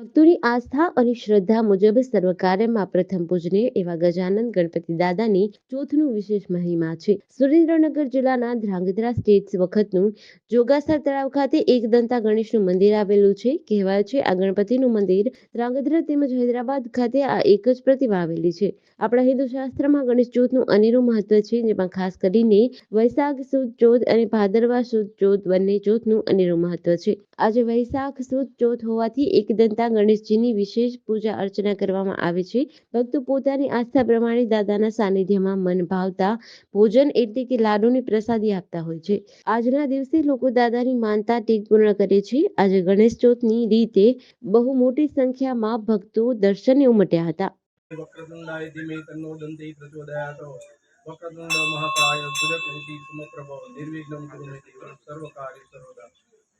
ભક્તોની આસ્થા અને શ્રદ્ધા મુજબ સર્વ કાર્યમાં પ્રથમ પૂજનીય એવા ગજાનંદ ગણપતિ દાદાની ચોથનું વિશેષ મહિમા છે. સુરેન્દ્રનગર જિલ્લાના ધ્રાંગધ્રા સ્ટેટ વખતનું જોગાસર તળાવ ખાતે એકદંતા ગણેશનું મંદિર આવેલું છે. કહેવાય છે, આ ગણપતિનું મંદિર ધ્રાંગધ્રા તેમજ હૈદરાબાદ ખાતે આ એક જ પ્રતિમા આવેલી છે. આપણા હિન્દુ શાસ્ત્રમાં ગણેશ ચોથનું અનેરું મહત્વ છે, જેમાં ખાસ કરીને વૈશાખ સુદ ચોથ અને ભાદરવા સુદ ચોથ બંને ચોથનું અનેરું મહત્વ છે. આજે વૈશાખ સુદ ચોથ હોવાથી એકદંતા ગણેશજીની વિશેષ પૂજા અર્ચના કરવામાં આવે છે. ભક્તો પોતાની આસ્થા પ્રમાણે દાદાના સાનિધ્યમાં મન ભાવતા ભોજન એટલે કે લાડુની પ્રસાદી આપતા હોય છે. આજના દિવસે લોકો દાદાની માનતા ટેક પૂર્ણ કરે છે. આજે ગણેશ ચોથની રીતે બહુ મોટી સંખ્યામાં ભક્તો દર્શને ઉમટ્યા હતા.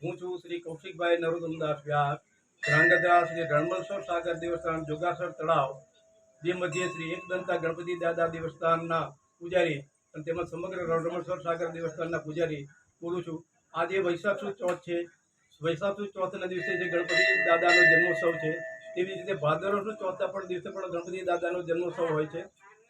હું છું શ્રી કૌશિકભાઈ નરોત્તમદાસ વ્યાસ. ધ્રાંગધ્રા શ્રી રણમલસર સાગર દેવસ્થાન, જોગાસર તળાવ, જે મધ્યે શ્રી એકદંતા ગણપતિ દાદા દેવસ્થાનના પૂજારી અને તેમજ સમગ્ર રણમલસર સાગર દેવસ્થાનના પૂજારી બોલું છું. આજે વૈશાખ સુદ ચોથ છે. વૈશાખ સુદ ચોથના દિવસે જે ગણપતિ દાદાનો જન્મોત્સવ છે, તેવી રીતે ભાદરવ સુદ ચોથના પણ દિવસે પણ ગણપતિ દાદાનો જન્મોત્સવ હોય છે.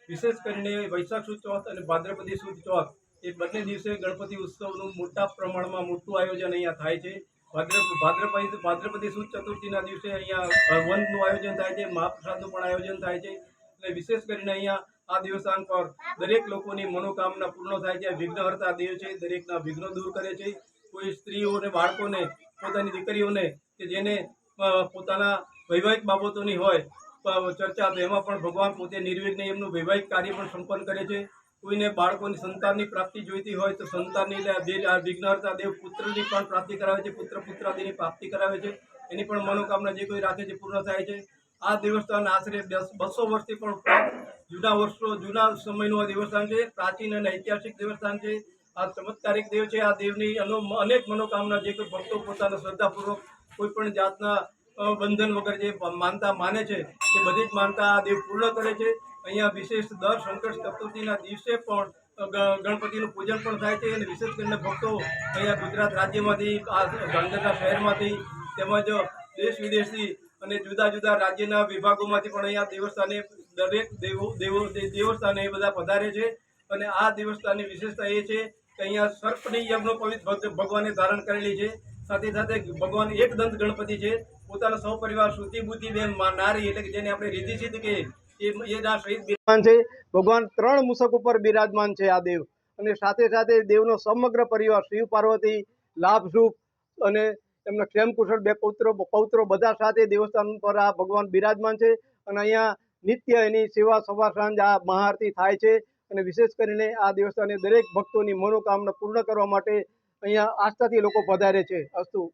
વિશેષ કરીને વૈશાખ સુદ ચોથ અને ભાદ્રપદી સુદ ચોથ એ બંને દિવસે ગણપતિ ઉત્સવનું મોટા પ્રમાણમાં મોટું આયોજન અહીંયા થાય છે. ભાદ્રપદી ભાદ્રપદી સુદ ચતુર્થીના દિવસે અહીંયા વંતનું આયોજન થાય છે, મહાપ્રસાદનું પણ આયોજન થાય છે. એટલે વિશેષ કરીને અહીંયા આ દિવસાન પર દરેક લોકોની મનોકામના પૂર્ણ થાય છે, વિઘ્નહર્તા દેવ છે, દરેકના વિઘ્નો દૂર કરે છે. કોઈ સ્ત્રીઓને બાળકોને, પોતાની દીકરીઓને કે જેને પોતાના વૈવાહિક બાબતોની હોય ચર્ચા તો એમાં પણ ભગવાન પોતે નિર્વિઘ્ને એમનું વૈવાહિક કાર્ય પણ સંપન્ન કરે છે. કોઈને બાળકોની સંતાનની પ્રાપ્તિ જોઈતી હોય તો સંતાનની આ વિઘ્નહર્તા દેવ પુત્રની પણ પ્રાપ્તિ કરાવે છે, પુત્ર પુત્રાદિની પ્રાપ્તિ કરાવે છે. એની પણ મનોકામના જે કોઈ રાખે છે, પૂર્ણ થાય છે. આ દેવસ્થાન આશરે બસો વર્ષથી પણ જૂના વર્ષો, જૂના સમયનું આ દેવસ્થાન છે. પ્રાચીન અને ઐતિહાસિક દેવસ્થાન છે. આ ચમત્કારિક દેવ છે. આ દેવની અનો અનેક મનોકામના જે કોઈ ભક્તો પોતાના શ્રદ્ધાપૂર્વક કોઈ પણ જાતના બંધન વગર જે માનતા માને છે, એ બધી જ માનતા આ દેવ પૂર્ણ કરે છે. અહીંયા વિશેષ દર સંકટ ચતુર્થીના દિવસે પણ ગણપતિનું પૂજન પણ થાય છે અને વિશેષ કરીને ભક્તો અહીંયા ગુજરાત રાજ્યમાંથી, આ ગાંધીનગર શહેરમાંથી તેમજ દેશ વિદેશથી અને જુદા જુદા રાજ્યના વિભાગોમાંથી પણ અહીંયા દેવસ્થાને દરેક દેવો દેવો દેવસ્થાને એ બધા પધારે છે. અને આ દેવસ્થાનની વિશેષતા એ છે કે અહીંયા સર્પની યજ્ઞ પવિત્ર ભગ- ભગવાને ધારણ કરેલી છે. સાથે સાથે ભગવાન એક દંત ગણપતિ છે. પોતાના સૌ પરિવાર શુદ્ધિ બુદ્ધિ બેન નારી એટલે કે જેને આપણે રીતિ સિદ્ધ કે એ એ આ શહીદ ભગવાન ત્રણ મુસક ઉપર બિરાજમાન છે આ દેવ. અને સાથે સાથે દેવનો સમગ્ર પરિવાર શિવ પાર્વતી લાભ સુખ અને એમના ક્ષેમ કુશળ બે પૌત્રો પૌત્રો બધા સાથે દેવસ્થાન પર આ ભગવાન બિરાજમાન છે. અને અહીંયા નિત્ય એની સેવા સવાર સાંજ આ મહાઆરતી થાય છે. અને વિશેષ કરીને આ દેવસ્થાને દરેક ભક્તોની મનોકામના પૂર્ણ કરવા માટે અહીંયા આસ્થાથી લોકો પધારે છે. અસ્તુ.